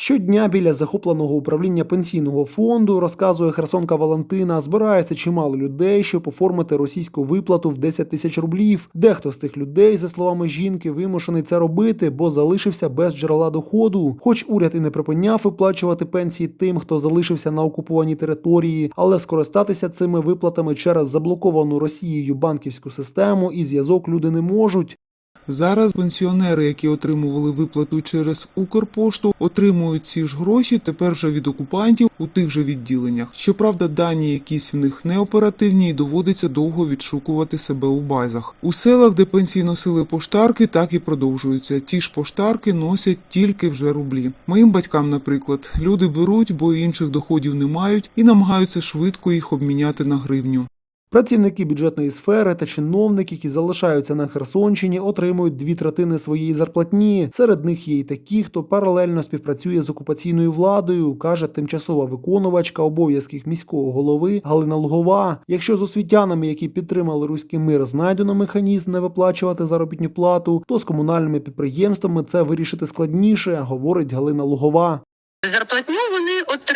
Щодня біля захопленого управління пенсійного фонду, розказує Херсонка Валентина, збирається чимало людей, щоб оформити російську виплату в 10 тисяч рублів. Дехто з цих людей, за словами жінки, вимушений це робити, бо залишився без джерела доходу. Хоч уряд і не припиняв виплачувати пенсії тим, хто залишився на окупованій території, але скористатися цими виплатами через заблоковану Росією банківську систему і зв'язок люди не можуть. Зараз пенсіонери, які отримували виплату через Укрпошту, отримують ці ж гроші тепер вже від окупантів у тих же відділеннях. Щоправда, дані якісь в них неоперативні і доводиться довго відшукувати себе у базах. У селах, де пенсії носили поштарки, так і продовжуються. Ті ж поштарки носять тільки вже рублі. Моїм батькам, наприклад, люди беруть, бо інших доходів не мають, і намагаються швидко їх обміняти на гривню. Працівники бюджетної сфери та чиновники, які залишаються на Херсонщині, отримують дві третини своєї зарплатні. Серед них є й такі, хто паралельно співпрацює з окупаційною владою, каже тимчасова виконувачка обов'язків міського голови Галина Лугова. Якщо з освітянами, які підтримали руський мир, знайдено механізм не виплачувати заробітну плату, то з комунальними підприємствами це вирішити складніше, говорить Галина Лугова. Зарплатню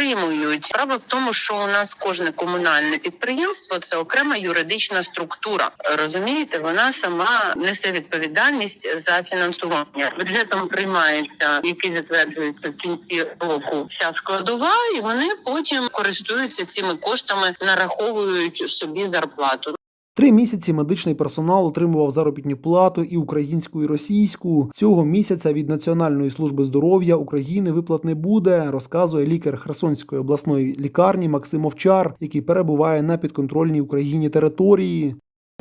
вони отримують. Справа в тому, що у нас кожне комунальне підприємство це окрема юридична структура. Розумієте, вона сама несе відповідальність за фінансування. Бюджетом приймається, який затверджується в кінці року вся складова, і вони потім користуються цими коштами, нараховують собі зарплату. Три місяці медичний персонал отримував заробітну плату і українську, і російську. Цього місяця від Національної служби здоров'я України виплат не буде, розказує лікар Херсонської обласної лікарні Максим Овчар, який перебуває на підконтрольній Україні території.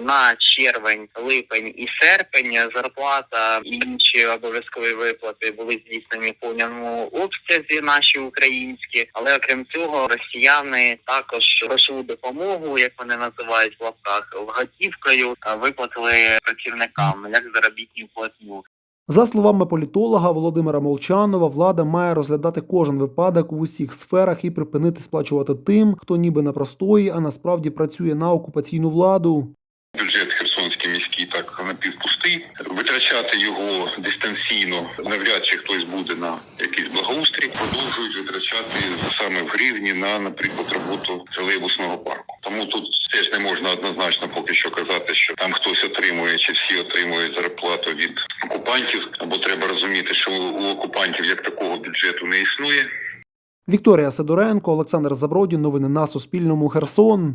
На червень, липень і серпень зарплата і інші обов'язкові виплати були здійснені в повному обсязі наші українські, але окрім цього, росіяни також грошову допомогу, як вони називають в лапках, готівкою виплатили працівникам як заробітну платню. За словами політолога Володимира Молчанова, влада має розглядати кожен випадок в усіх сферах і припинити сплачувати тим, хто ніби на простої, а насправді працює на окупаційну владу. Витрачати його дистанційно навряд чи хтось буде на якийсь благоустрій. Продовжують витрачати саме в гривні на, наприклад, роботу тролейбусного парку. Тому тут теж не можна однозначно поки що казати, що там хтось отримує чи всі отримують зарплату від окупантів. Або треба розуміти, що у окупантів як такого бюджету не існує. Вікторія Сидоренко, Олександр Забродін. Новини на Суспільному. Херсон.